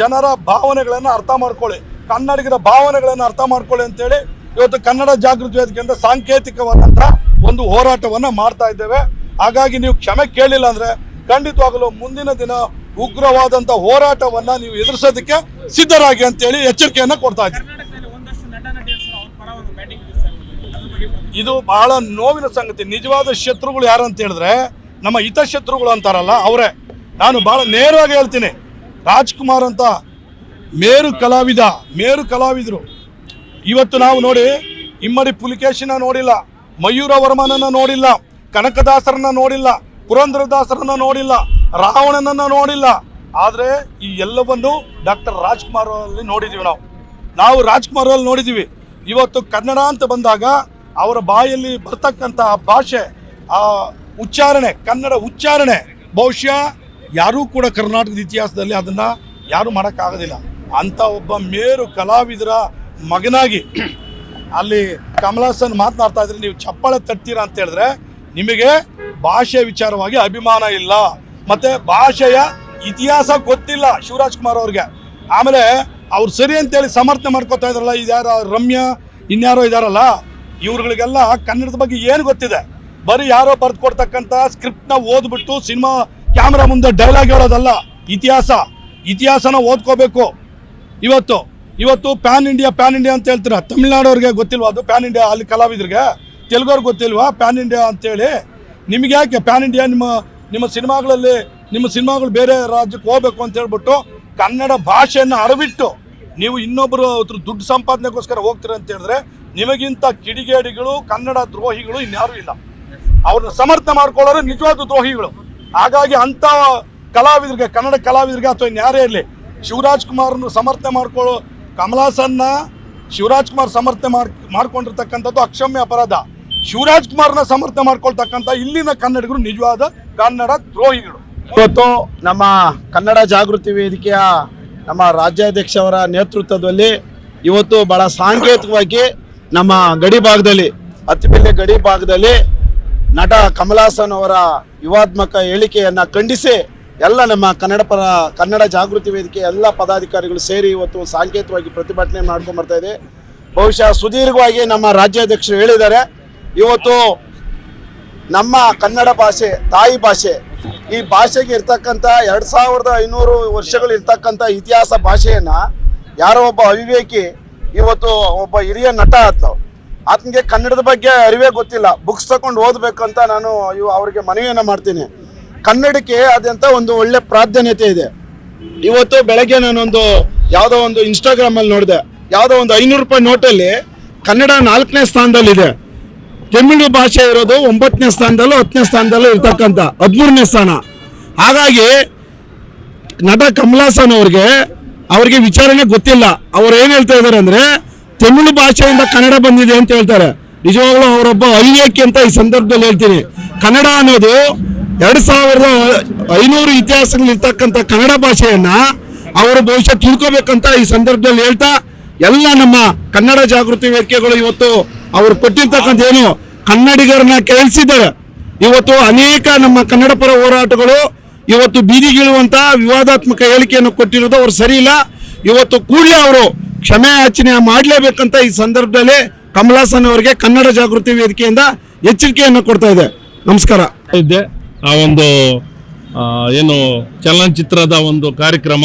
ಜನರ ಭಾವನೆಗಳನ್ನು ಅರ್ಥ ಮಾಡ್ಕೊಳ್ಳಿ. ಕನ್ನಡಿಗರ ಭಾವನೆಗಳನ್ನು ಅರ್ಥ ಮಾಡ್ಕೊಳ್ಳಿ ಅಂತೇಳಿ ಇವತ್ತು ಕನ್ನಡ ಜಾಗೃತಿ ವೇದಿಕೆಯಿಂದ ಸಾಂಕೇತಿಕವಾದಂಥ ಒಂದು ಹೋರಾಟವನ್ನ ಮಾಡ್ತಾ ಇದ್ದೇವೆ. ಹಾಗಾಗಿ ನೀವು ಕ್ಷಮೆ ಕೇಳಿಲ್ಲ ಅಂದ್ರೆ ಖಂಡಿತವಾಗಲೂ ಮುಂದಿನ ದಿನ ಉಗ್ರವಾದಂತ ಹೋರಾಟವನ್ನ ನೀವು ಎದುರಿಸೋದಕ್ಕೆ ಸಿದ್ಧರಾಗಿ ಅಂತೇಳಿ ಎಚ್ಚರಿಕೆಯನ್ನ ಕೊಡ್ತಾ ಇದ್ದೀವಿ. ಇದು ಬಹಳ ನೋವಿನ ಸಂಗತಿ. ನಿಜವಾದ ಶತ್ರುಗಳು ಯಾರು ಅಂತ ಹೇಳಿದ್ರೆ ನಮ್ಮ ಹಿತಶತ್ರುಗಳು ಅಂತಾರಲ್ಲ, ಅವರೇ. ನಾನು ಬಹಳ ನೇರವಾಗಿ ಹೇಳ್ತೀನಿ. ರಾಜ್ಕುಮಾರ್ ಅಂತ ಮೇರು ಕಲಾವಿದ, ಮೇರು ಕಲಾವಿದರು. ಇವತ್ತು ನಾವು ನೋಡಿ ಇಮ್ಮಡಿ ಪುಲಿಕೇಶಿನ ನೋಡಿಲ್ಲ, ಮಯೂರ ವರ್ಮನನ್ನು ನೋಡಿಲ್ಲ, ಕನಕದಾಸರನ್ನ ನೋಡಿಲ್ಲ, ಪುರಂದ್ರದಾಸರನ್ನ ನೋಡಿಲ್ಲ, ರಾವಣನನ್ನ ನೋಡಿಲ್ಲ. ಆದರೆ ಈ ಎಲ್ಲವನ್ನು ಡಾಕ್ಟರ್ ರಾಜ್ಕುಮಾರ್ ಅಲ್ಲಿ ನೋಡಿದ್ದೀವಿ ನಾವು. ನಾವು ರಾಜ್ಕುಮಾರ್ ಅಲ್ಲಿ ನೋಡಿದ್ದೀವಿ ಇವತ್ತು ಕನ್ನಡ ಅಂತ ಬಂದಾಗ ಅವರ ಬಾಯಲ್ಲಿ ಬರ್ತಕ್ಕಂಥ ಭಾಷೆ, ಆ ಉಚ್ಚಾರಣೆ, ಕನ್ನಡ ಉಚ್ಚಾರಣೆ. ಬಹುಶಃ ಯಾರೂ ಕೂಡ ಕರ್ನಾಟಕದ ಇತಿಹಾಸದಲ್ಲಿ ಅದನ್ನ ಯಾರು ಮಾಡೋಕ್ಕಾಗೋದಿಲ್ಲ. ಅಂತ ಒಬ್ಬ ಮೇರು ಕಲಾವಿದರ ಮಗನಾಗಿ ಅಲ್ಲಿ ಕಮಲಾಸನ್ ಮಾತನಾಡ್ತಾ ಇದ್ರೆ ನೀವು ಚಪ್ಪಾಳೆ ತಟ್ತೀರಾ ಅಂತ ಹೇಳಿದ್ರೆ ನಿಮಗೆ ಭಾಷೆ ವಿಚಾರವಾಗಿ ಅಭಿಮಾನ ಇಲ್ಲ. ಮತ್ತೆ ಭಾಷೆಯ ಇತಿಹಾಸ ಗೊತ್ತಿಲ್ಲ ಶಿವರಾಜ್ ಕುಮಾರ್ ಅವ್ರಿಗೆ. ಆಮೇಲೆ ಅವ್ರು ಸರಿ ಅಂತೇಳಿ ಸಮರ್ಥನೆ ಮಾಡ್ಕೋತಾ ಇದ್ರಲ್ಲ, ಇದ್ಯಾರ ರಮ್ಯ, ಇನ್ಯಾರೋ ಇದಾರಲ್ಲ, ಇವ್ರುಗಳಿಗೆಲ್ಲ ಕನ್ನಡದ ಬಗ್ಗೆ ಏನು ಗೊತ್ತಿದೆ? ಬರೀ ಯಾರೋ ಬರೆದುಕೊಡ್ತಕ್ಕಂಥ ಸ್ಕ್ರಿಪ್ಟ್ನ ಓದ್ಬಿಟ್ಟು ಸಿನಿಮಾ ಕ್ಯಾಮ್ರಾ ಮುಂದೆ ಡೈಲಾಗ್ ಹೇಳೋದಲ್ಲ, ಇತಿಹಾಸ. ಇತಿಹಾಸನ ಓದ್ಕೋಬೇಕು. ಇವತ್ತು ಇವತ್ತು ಪ್ಯಾನ್ ಇಂಡಿಯಾ ಪ್ಯಾನ್ ಇಂಡಿಯಾ ಅಂತ ಹೇಳ್ತೀರ? ತಮಿಳ್ನಾಡವ್ರಿಗೆ ಗೊತ್ತಿಲ್ವಾ ಅದು? ಪ್ಯಾನ್ ಇಂಡಿಯಾ ಅಲ್ಲಿ ಕಲಾವಿದರಿಗೆ? ತೆಲುಗವ್ರಿಗೆ ಗೊತ್ತಿಲ್ವಾ? ಪ್ಯಾನ್ ಇಂಡಿಯಾ ಅಂತೇಳಿ? ನಿಮ್ಗೆ ಯಾಕೆ ಪ್ಯಾನ್ ಇಂಡಿಯಾ ನಿಮ್ಮ ನಿಮ್ಮ ಸಿನಿಮಾಗಳಲ್ಲಿ, ನಿಮ್ಮ ಸಿನಿಮಾಗಳು ಬೇರೆ ರಾಜ್ಯಕ್ಕೆ ಹೋಗ್ಬೇಕು ಅಂತ ಹೇಳ್ಬಿಟ್ಟು ಕನ್ನಡ ಭಾಷೆಯನ್ನು ಅರವಿಟ್ಟು ನೀವು ಇನ್ನೊಬ್ಬರು ಹತ್ರ ದುಡ್ಡು ಸಂಪಾದನೆಗೋಸ್ಕರ ಹೋಗ್ತೀರ ಅಂತ ಹೇಳಿದ್ರೆ ನಿಮಗಿಂತ ಕಿಡಿಗೇಡಿಗಳು, ಕನ್ನಡ ದ್ರೋಹಿಗಳು ಇನ್ಯಾರೂ ಇಲ್ಲ. ಅವ್ರನ್ನ ಸಮರ್ಥನೆ ಮಾಡ್ಕೊಳ್ಳೋರು ನಿಜವಾದ ದ್ರೋಹಿಗಳು. ಹಾಗಾಗಿ ಅಂತ ಕಲಾವಿದರಿಗೆ, ಕನ್ನಡ ಕಲಾವಿದರಿಗೆ ಅಥವಾ ಇನ್ಯಾರೇ ಇರಲಿ, ಶಿವರಾಜ್ ಕುಮಾರ್ನು ಸಮರ್ಥನೆ ಮಾಡ್ಕೊಳ್ಳೋ ಕಮಲಾಸನ್ನ ಶಿವರಾಜ್ ಕುಮಾರ್ ಸಮರ್ಥನೆ ಮಾಡಿ, ಮಾಡ್ಕೊಂಡಿರ್ತಕ್ಕಂಥದ್ದು ಅಕ್ಷಮ್ಯ ಅಪರಾಧ. ಶಿವರಾಜ್ ಕುಮಾರ್ನ ಸಮರ್ಥನೆ ಮಾಡ್ಕೊಳ್ತಕ್ಕಂಥ ಇಲ್ಲಿನ ಕನ್ನಡಿಗರು ನಿಜವಾದ ಕನ್ನಡ ದ್ರೋಹಿಗಳು. ಇವತ್ತು ನಮ್ಮ ಕನ್ನಡ ಜಾಗೃತಿ ವೇದಿಕೆಯ ನಮ್ಮ ರಾಜ್ಯಾಧ್ಯಕ್ಷ ಅವರ ನೇತೃತ್ವದಲ್ಲಿ ಇವತ್ತು ಬಹಳ ಸಾಂಕೇತಿಕವಾಗಿ ನಮ್ಮ ಗಡಿ ಭಾಗದಲ್ಲಿ ಅತ್ತಿಬೆಲೆ ಗಡಿ ಭಾಗದಲ್ಲಿ ನಟ ಕಮಲಾಸನ್ ಅವರ ಯುವಾತ್ಮಕ ಹೇಳಿಕೆಯನ್ನು ಖಂಡಿಸಿ ಎಲ್ಲ ನಮ್ಮ ಕನ್ನಡ ಪರ, ಕನ್ನಡ ಜಾಗೃತಿ ವೇದಿಕೆ ಎಲ್ಲ ಪದಾಧಿಕಾರಿಗಳು ಸೇರಿ ಇವತ್ತು ಸಾಂಕೇತಿಕವಾಗಿ ಪ್ರತಿಭಟನೆ ಮಾಡ್ಕೊಂಡು ಬರ್ತಾ ಇದೆ. ಬಹುಶಃ ಸುದೀರ್ಘವಾಗಿ ನಮ್ಮ ರಾಜ್ಯಾಧ್ಯಕ್ಷರು ಹೇಳಿದ್ದಾರೆ. ಇವತ್ತು ನಮ್ಮ ಕನ್ನಡ ಭಾಷೆ, ತಾಯಿ ಭಾಷೆ, ಈ ಭಾಷೆಗೆ ಇರ್ತಕ್ಕಂಥ ಎರಡು ಸಾವಿರದ ಐನೂರು ವರ್ಷಗಳು ಇರ್ತಕ್ಕಂಥ ಇತಿಹಾಸ ಭಾಷೆಯನ್ನ ಯಾರೋ ಒಬ್ಬ ಅವಿವೇಕಿ, ಇವತ್ತು ಒಬ್ಬ ಹಿರಿಯ ನಟ ಆತ ಆತನಿಗೆ ಕನ್ನಡದ ಬಗ್ಗೆ ಅರಿವೇ ಗೊತ್ತಿಲ್ಲ. ಬುಕ್ಸ್ ತಗೊಂಡು ಓದಬೇಕಂತ ನಾನು ಇವು ಅವರಿಗೆ ಮನವಿಯನ್ನು ಮಾಡ್ತೀನಿ. ಕನ್ನಡಕ್ಕೆ ಆದ್ಯಂತ ಒಂದು ಒಳ್ಳೆ ಪ್ರಾಧಾನ್ಯತೆ ಇದೆ. ಇವತ್ತು ಬೆಳಗ್ಗೆ ನಾನೊಂದು ಯಾವುದೋ ಒಂದು ಇನ್ಸ್ಟಾಗ್ರಾಮ್ ಅಲ್ಲಿ ನೋಡಿದೆ. ಯಾವುದೋ ಒಂದು ಐನೂರು ರೂಪಾಯಿ ನೋಟಲ್ಲಿ ಕನ್ನಡ ನಾಲ್ಕನೇ ಸ್ಥಾನದಲ್ಲಿದೆ. ತಮಿಳು ಭಾಷೆ ಇರೋದು ಒಂಬತ್ತನೇ ಸ್ಥಾನದಲ್ಲೂ ಹತ್ತನೇ ಸ್ಥಾನದಲ್ಲೂ ಇರ್ತಕ್ಕಂಥ ಹದಿಮೂರನೇ ಸ್ಥಾನ. ಹಾಗಾಗಿ ನಟ ಕಮಲಾಸನ್ ಅವ್ರಿಗೆ ಅವ್ರಿಗೆ ವಿಚಾರಣೆ ಗೊತ್ತಿಲ್ಲ. ಅವ್ರು ಏನು ಹೇಳ್ತಾ ಇದ್ದಾರೆ ಅಂದ್ರೆ ತಮಿಳು ಭಾಷೆಯಿಂದ ಕನ್ನಡ ಬಂದಿದೆ ಅಂತ ಹೇಳ್ತಾರೆ. ನಿಜವಾಗ್ಲೂ ಅವರೊಬ್ಬ ಅವಿವೇಕಿ ಅಂತ ಈ ಸಂದರ್ಭದಲ್ಲಿ ಹೇಳ್ತೀನಿ. ಕನ್ನಡ ಅನ್ನೋದು ಎರಡು ಸಾವಿರದ ಐನೂರು ಇತಿಹಾಸಗಳು ಇರ್ತಕ್ಕಂಥ ಕನ್ನಡ ಭಾಷೆಯನ್ನ ಅವರು ಭವಿಷ್ಯ ತಿಳ್ಕೊಬೇಕಂತ ಈ ಸಂದರ್ಭದಲ್ಲಿ ಹೇಳ್ತಾ, ಎಲ್ಲ ನಮ್ಮ ಕನ್ನಡ ಜಾಗೃತಿ ವೇದಿಕೆಗಳು ಇವತ್ತು ಅವರು ಕೊಟ್ಟಿರ್ತಕ್ಕಂಥ ಏನು ಕನ್ನಡಿಗರನ್ನ ಕೇಳಿಸಿದ್ದಾರೆ. ಇವತ್ತು ಅನೇಕ ನಮ್ಮ ಕನ್ನಡ ಪರ ಹೋರಾಟಗಳು ಇವತ್ತು ಬೀದಿಗಿಳುವಂತಹ ವಿವಾದಾತ್ಮಕ ಹೇಳಿಕೆಯನ್ನು ಕೊಟ್ಟಿರೋದು ಅವ್ರು ಸರಿ ಇವತ್ತು ಕೂಡಲೇ ಅವರು ಕ್ಷಮೆ ಯಾಚನೆ ಮಾಡಲೇಬೇಕಂತ ಈ ಸಂದರ್ಭದಲ್ಲಿ ಕಮಲಾಸನ್ ಅವರಿಗೆ ಕನ್ನಡ ಜಾಗೃತಿ ವೇದಿಕೆಯಿಂದ ಎಚ್ಚರಿಕೆಯನ್ನು ಕೊಡ್ತಾ ಇದೆ. ನಮಸ್ಕಾರ. ಇದ್ದೆ. ಆ ಒಂದು ಏನು ಚಲನಚಿತ್ರದ ಒಂದು ಕಾರ್ಯಕ್ರಮ.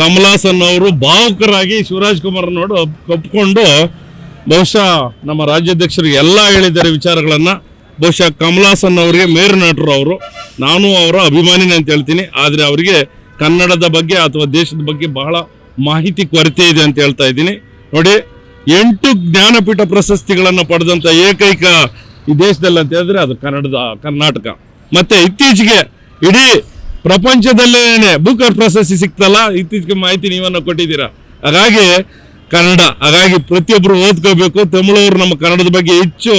ಕಮಲಾಸನ್ ಅವರು ಭಾವುಕರಾಗಿ ಶಿವರಾಜ್ ಕುಮಾರ್ ನೋಡು, ಒಪ್ಕೊಂಡು ಬಹುಶಃ ನಮ್ಮ ರಾಜ್ಯಾಧ್ಯಕ್ಷರಿಗೆ ಎಲ್ಲ ಹೇಳಿದ್ದಾರೆ ವಿಚಾರಗಳನ್ನು. ಬಹುಶಃ ಕಮಲಾಸನ್ ಅವರಿಗೆ ಮೇರು ನಟರು ಅವರು. ನಾನು ಅವರ ಅಭಿಮಾನಿನೇ ಅಂತ ಹೇಳ್ತೀನಿ. ಆದರೆ ಅವರಿಗೆ ಕನ್ನಡದ ಬಗ್ಗೆ ಅಥವಾ ದೇಶದ ಬಗ್ಗೆ ಬಹಳ ಮಾಹಿತಿ ಕೊರತೆ ಇದೆ ಅಂತ ಹೇಳ್ತಾ ಇದ್ದೀನಿ. ನೋಡಿ, ಎಂಟು ಜ್ಞಾನಪೀಠ ಪ್ರಶಸ್ತಿಗಳನ್ನು ಪಡೆದಂಥ ಏಕೈಕ ಈ ದೇಶದಲ್ಲಿ ಅಂತ ಹೇಳಿದ್ರೆ ಅದು ಕನ್ನಡದ, ಕರ್ನಾಟಕ. ಮತ್ತೆ ಇತ್ತೀಚೆಗೆ ಇಡೀ ಪ್ರಪಂಚದಲ್ಲೇನೆ ಬೂಕರ್ ಪ್ರಶಸ್ತಿ ಸಿಕ್ತಲ್ಲ, ಇತ್ತೀಚೆಗೆ ಮಾಹಿತಿ ನೀವನ್ನು ಕೊಟ್ಟಿದ್ದೀರಾ? ಹಾಗಾಗಿ ಕನ್ನಡ, ಹಾಗಾಗಿ ಪ್ರತಿಯೊಬ್ಬರು ಓದ್ಕೋಬೇಕು, ತಮಿಳವರು ನಮ್ಮ ಕನ್ನಡದ ಬಗ್ಗೆ ಹೆಚ್ಚು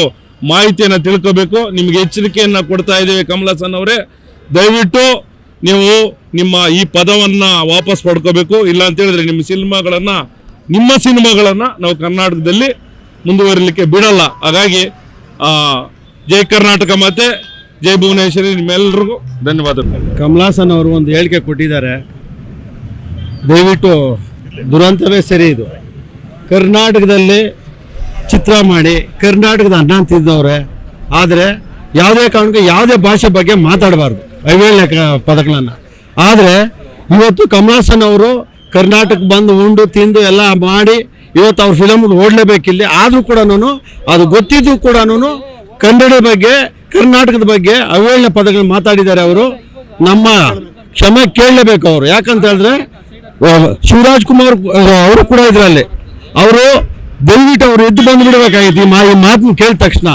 ಮಾಹಿತಿಯನ್ನು ತಿಳ್ಕೋಬೇಕು. ನಿಮಗೆ ಎಚ್ಚರಿಕೆಯನ್ನು ಕೊಡ್ತಾ ಇದ್ದೇವೆ ಕಮಲಾಸನ್ ಅವರೇ. ದಯವಿಟ್ಟು ನೀವು ನಿಮ್ಮ ಈ ಪದವನ್ನ ವಾಪಸ್ ಪಡ್ಕೋಬೇಕು, ಇಲ್ಲ ಅಂತ ಹೇಳಿದ್ರೆ ನಿಮ್ಮ ಸಿನಿಮಾಗಳನ್ನ ನಿಮ್ಮ ಸಿನಿಮಾಗಳನ್ನ ನಾವು ಕರ್ನಾಟಕದಲ್ಲಿ ಮುಂದುವರಿಲಿಕ್ಕೆ ಬಿಡಲ್ಲ. ಹಾಗಾಗಿ ಜೈ ಕರ್ನಾಟಕ ಮತ್ತೆ ಜೈ ಭುವನೇಶ್ವರಿ ನಿಮ್ಮೆಲ್ಲರಿಗೂ ಧನ್ಯವಾದಗಳು. ಕಮಲಾಸನ್ ಅವರು ಒಂದು ಹೇಳಿಕೆ ಕೊಟ್ಟಿದ್ದಾರೆ. ದಯವಿಟ್ಟು ದುರಂತವೇ ಸರಿ ಇದು. ಕರ್ನಾಟಕದಲ್ಲಿ ಚಿತ್ರ ಮಾಡಿ, ಕರ್ನಾಟಕದ ಅನ್ನ ತಿಂದವ್ರೆ ಆದರೆ ಯಾವುದೇ ಕಾರಣಕ್ಕೂ ಯಾವುದೇ ಭಾಷೆ ಬಗ್ಗೆ ಮಾತಾಡಬಾರ್ದು. ಅವಹೇಳನ ಕ- ಆದ್ರೆ ಇವತ್ತು ಕಮಲಾಸನ್ ಅವರು ಕರ್ನಾಟಕ ಬಂದು ಉಂಡು, ತಿಂದು ಎಲ್ಲ ಮಾಡಿ ಇವತ್ತು ಅವ್ರ ಫಿಲಮ್ ಓಡಲೇಬೇಕಿಲ್ಲಿ. ಆದರೂ ಕೂಡ ಅದು ಗೊತ್ತಿದ್ದು ಕೂಡ ಕನ್ನಡ ಬಗ್ಗೆ, ಕರ್ನಾಟಕದ ಬಗ್ಗೆ ಅವೇಳ್ಯ ಪದಗಳು ಮಾತಾಡಿದ್ದಾರೆ ಅವರು. ನಮ್ಮ ಕ್ಷಮೆ ಕೇಳಲೇಬೇಕು ಅವರು. ಯಾಕಂತ ಹೇಳಿದ್ರೆ ಶಿವರಾಜ್ ಕುಮಾರ್ ಅವರು ಕೂಡ ಇದರಲ್ಲಿ. ಅವರು ದಯವಿಟ್ಟು ಅವರು ಎದ್ದು ಬಂದು ಬಿಡಬೇಕಾಗಿತ್ತು ಈ ಮಾತನ್ನ ಕೇಳಿದ ತಕ್ಷಣ.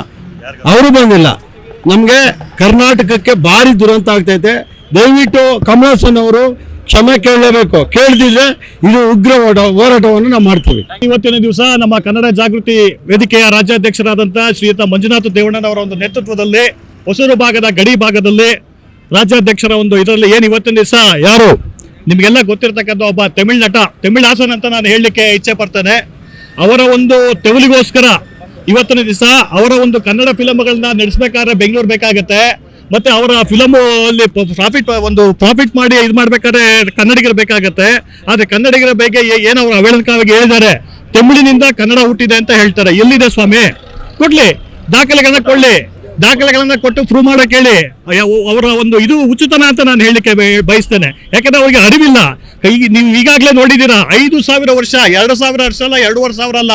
ಅವರು ಬಂದಿಲ್ಲ. ನಮಗೆ ಕರ್ನಾಟಕಕ್ಕೆ ಭಾರಿ ದುರಂತ ಆಗ್ತೈತೆ. ದಯವಿಟ್ಟು ಕಮಲಾಸನ್ ಅವರು ಕ್ಷಮೆ ಕೇಳಲೇಬೇಕು. ಕೇಳದಿದ್ರೆ ಇದು ಉಗ್ರ ಹೋರಾಟ- ಹೋರಾಟವನ್ನು ನಾವು ಮಾಡ್ತೀವಿ. ಇವತ್ತಿನ ದಿವಸ ನಮ್ಮ ಕನ್ನಡ ಜಾಗೃತಿ ವೇದಿಕೆಯ ರಾಜ್ಯಾಧ್ಯಕ್ಷರಾದಂತಹ ಶ್ರೀಯುತ ಮಂಜುನಾಥ ದೇವಣ್ಣನವರ ಒಂದು ನೇತೃತ್ವದಲ್ಲಿ, ಹೊಸೂರು ಭಾಗದ ಗಡಿ ಭಾಗದಲ್ಲಿ ರಾಜ್ಯಾಧ್ಯಕ್ಷರ ಒಂದು ಇದರಲ್ಲಿ ಏನು ಇವತ್ತಿನ ದಿವಸ? ಯಾರು? ನಿಮಗೆಲ್ಲ ಗೊತ್ತಿರತಕ್ಕಂಥ ಒಬ್ಬ ತಮಿಳ್ ನಟ. ತಮಿಳ್ ಹಾಸನ್ ಅಂತ ನಾನು ಹೇಳಲಿಕ್ಕೆ ಇಚ್ಛೆ ಪಡ್ತೇನೆ. ಅವರ ಒಂದು ತೆವಲಿಗೋಸ್ಕರ ಇವತ್ತಿನ ದಿವಸ ಅವರ ಒಂದು ಕನ್ನಡ ಫಿಲಮ್ಗಳನ್ನ ನಡೆಸಬೇಕಾದ್ರೆ ಬೆಂಗಳೂರು ಬೇಕಾಗುತ್ತೆ. ಮತ್ತೆ ಅವರ ಫಿಲಮ್ ಅಲ್ಲಿ ಪ್ರಾಫಿಟ್ ಒಂದು ಪ್ರಾಫಿಟ್ ಮಾಡಿ ಇದು ಮಾಡ್ಬೇಕಾದ್ರೆ ಕನ್ನಡಿಗರು ಬೇಕಾಗತ್ತೆ. ಆದ್ರೆ ಕನ್ನಡಿಗರ ಬಗ್ಗೆ ಏನು ಅವರು ಅವಹೇಳನಕಾರವಾಗಿ ಹೇಳಿದ್ದಾರೆ? ತಮಿಳಿನಿಂದ ಕನ್ನಡ ಹುಟ್ಟಿದೆ ಅಂತ ಹೇಳ್ತಾರೆ. ಎಲ್ಲಿದೆ ಸ್ವಾಮಿ? ಕೊಡ್ಲಿ. ದಾಖಲೆಗಳನ್ನ ಕೊಳ್ಳಿ ದಾಖಲೆಗಳನ್ನ ಕೊಟ್ಟು ಪ್ರೂವ್ ಮಾಡೋಕೆ ಹೇಳಿ ಅವರ ಒಂದು ಇದು ಉಚಿತನ ಅಂತ ನಾನು ಹೇಳಲಿಕ್ಕೆ ಬಯ- ಬಯಸ್ತೇನೆ. ಯಾಕಂದ್ರೆ ಅವರಿಗೆ ಅರಿವಿಲ್ಲ. ನೀವು ಈಗಾಗಲೇ ನೋಡಿದ್ದೀರಾ ಐದು ಸಾವಿರ ವರ್ಷ ಎರಡು ಸಾವಿರ ವರ್ಷ ಅಲ್ಲ ಎರಡೂವರೆ ಸಾವಿರ ಅಲ್ಲ.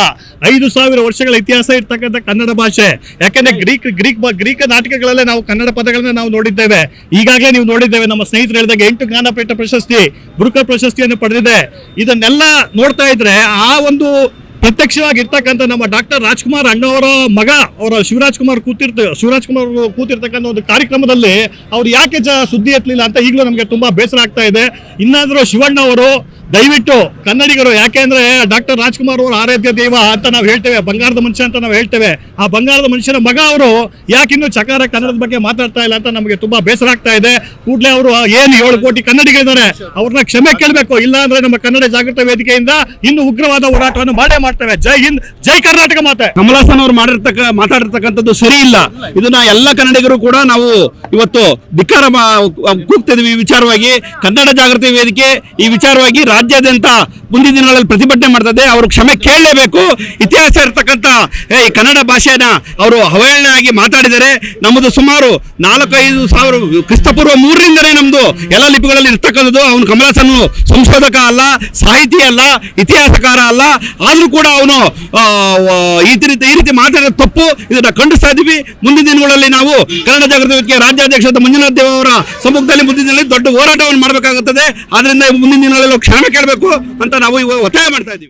ಐದು ಸಾವಿರ ವರ್ಷಗಳ ಇತಿಹಾಸ ಇರ್ತಕ್ಕಂಥ ಕನ್ನಡ ಭಾಷೆ. ಯಾಕಂದ್ರೆ ಗ್ರೀಕ್ ಗ್ರೀಕ್ ಗ್ರೀಕ್ ನಾಟಕಗಳಲ್ಲೇ ನಾವು ಕನ್ನಡ ಪದಗಳನ್ನ ನಾವು ನೋಡಿದ್ದೇವೆ. ಈಗಾಗಲೇ ನೀವು ನೋಡಿದ್ದೇವೆ ನಮ್ಮ ಸ್ನೇಹಿತರು ಹೇಳಿದಾಗ ಎಂಟು ಜ್ಞಾನಪೀಠ ಪ್ರಶಸ್ತಿ ಬುರುಕ ಪ್ರಶಸ್ತಿಯನ್ನು ಪಡೆದಿದೆ. ಇದನ್ನೆಲ್ಲ ನೋಡ್ತಾ ಇದ್ರೆ ಆ ಒಂದು ಪ್ರತ್ಯಕ್ಷವಾಗಿ ಇರ್ತಕ್ಕಂಥ ನಮ್ಮ ಡಾಕ್ಟರ್ ರಾಜ್ಕುಮಾರ್ ಅಣ್ಣವರ ಮಗ, ಅವರ ಶಿವರಾಜ್ ಕುಮಾರ್ ಕೂತಿರ್ತ ಶಿವರಾಜ್ ಕುಮಾರ್ ಕೂತಿರ್ತಕ್ಕಂಥ ಒಂದು ಕಾರ್ಯಕ್ರಮದಲ್ಲಿ ಅವ್ರು ಯಾಕೆ ಜ ಸುದ್ದಿ ಎತ್ತಲಿಲ್ಲ ಅಂತ ಈಗಲೂ ನಮಗೆ ತುಂಬಾ ಬೇಸರ ಆಗ್ತಾ ಇದೆ. ಇನ್ನಾದರೂ ಶಿವಣ್ಣ ಅವರು ದಯವಿಟ್ಟು ಕನ್ನಡಿಗರು ಯಾಕೆಂದ್ರೆ ಡಾಕ್ಟರ್ ರಾಜ್ಕುಮಾರ್ ಅವರು ಆರಾಧ್ಯ ದೈವ ಅಂತ ನಾವು ಹೇಳ್ತೇವೆ, ಬಂಗಾರದ ಮನುಷ್ಯ ಅಂತ ನಾವು ಹೇಳ್ತೇವೆ. ಆ ಬಂಗಾರದ ಮನುಷ್ಯನ ಮಗ ಅವರು ಯಾಕಿನ್ನೂ ಚಕಾರ ಕನ್ನಡದ ಬಗ್ಗೆ ಮಾತಾಡ್ತಾ ಇಲ್ಲ ಅಂತ ನಮಗೆ ತುಂಬಾ ಬೇಸರ ಆಗ್ತಾ ಇದೆ. ಕೂಡಲೇ ಅವರು ಏನು ಏಳು ಕೋಟಿ ಕನ್ನಡಿಗರಿದ್ದಾರೆ ಅವ್ರನ್ನ ಕ್ಷಮೆ ಕೇಳಬೇಕು, ಇಲ್ಲ ಅಂದ್ರೆ ನಮ್ಮ ಕನ್ನಡ ಜಾಗೃತ ವೇದಿಕೆಯಿಂದ ಇನ್ನು ಉಗ್ರವಾದ ಹೋರಾಟವನ್ನು ಮಾಡೇ ಮಾಡ್ತೇವೆ. ಜೈ ಹಿಂದ್, ಜೈ ಕರ್ನಾಟಕ ಮಾತೆ. ಕಮಲಾಸನ್ ಅವರು ಮಾಡಿರ್ತಕ್ಕ, ಮಾತಾಡಿರ್ತಕ್ಕಂಥದ್ದು ಸರಿ ಇಲ್ಲ. ಇದನ್ನ ಎಲ್ಲ ಕನ್ನಡಿಗರು ಕೂಡ ನಾವು ಇವತ್ತು ಧಿಕ್ಕಾರ ಕೂಗ್ತಿದ್ವಿ ವಿಚಾರವಾಗಿ. ಕನ್ನಡ ಜಾಗೃತಿ ವೇದಿಕೆ ಈ ವಿಚಾರವಾಗಿ ರಾಜ್ಯಾದ್ಯಂತ ಮುಂದಿನ ದಿನಗಳಲ್ಲಿ ಪ್ರತಿಭಟನೆ ಮಾಡ್ತದೆ. ಅವರು ಕ್ಷಮೆ ಕೇಳಲೇಬೇಕು. ಇತಿಹಾಸ ಇರ್ತಕ್ಕಂಥ ಈ ಕನ್ನಡ ಭಾಷೆಯನ್ನ ಅವರು ಅವಹೇಳನಾಗಿ ಮಾತಾಡಿದರೆ ನಮ್ಮದು ಸುಮಾರು ನಾಲ್ಕೈದು ಸಾವಿರ ಕ್ರಿಸ್ತಪೂರ್ವ ಮೂರರಿಂದಲೇ ನಮ್ಮದು ಎಲ್ಲ ಲಿಪಿಗಳಲ್ಲಿ ಇರ್ತಕ್ಕಂಥದ್ದು. ಅವನು ಕಮಲಾಸನ್ ಸಂಶೋಧಕ ಅಲ್ಲ, ಸಾಹಿತಿ ಅಲ್ಲ, ಇತಿಹಾಸಕಾರ ಅಲ್ಲ. ಆದರೂ ಕೂಡ ಅವನು ಈ ರೀತಿ ಈ ರೀತಿ ಮಾತಾಡೋದು ತಪ್ಪು ಇದನ್ನ ಖಂಡಿಸ್ತಾ ಇದ್ದೀವಿ. ಮುಂದಿನ ದಿನಗಳಲ್ಲಿ ನಾವು ಕನ್ನಡ ಜಾಗೃತಿ ರಾಜ್ಯಾಧ್ಯಕ್ಷ ಮಂಜುನಾಥ್ ದೇವ್ ಅವರ ಸಮ್ಮುಖದಲ್ಲಿ ಮುಂದಿನ ದಿನಗಳಲ್ಲಿ ದೊಡ್ಡ ಹೋರಾಟವನ್ನು ಮಾಡಬೇಕಾಗುತ್ತದೆ. ಆದ್ರಿಂದ ಮುಂದಿನ ದಿನಗಳಲ್ಲಿ ಕ್ಷಮೆ ಕೇಳಬೇಕು ಅಂತ ನಾವು ಇವಾಗ ಒತ್ತಾಯ ಮಾಡ್ತಾ ಇದ್ದೀವಿ.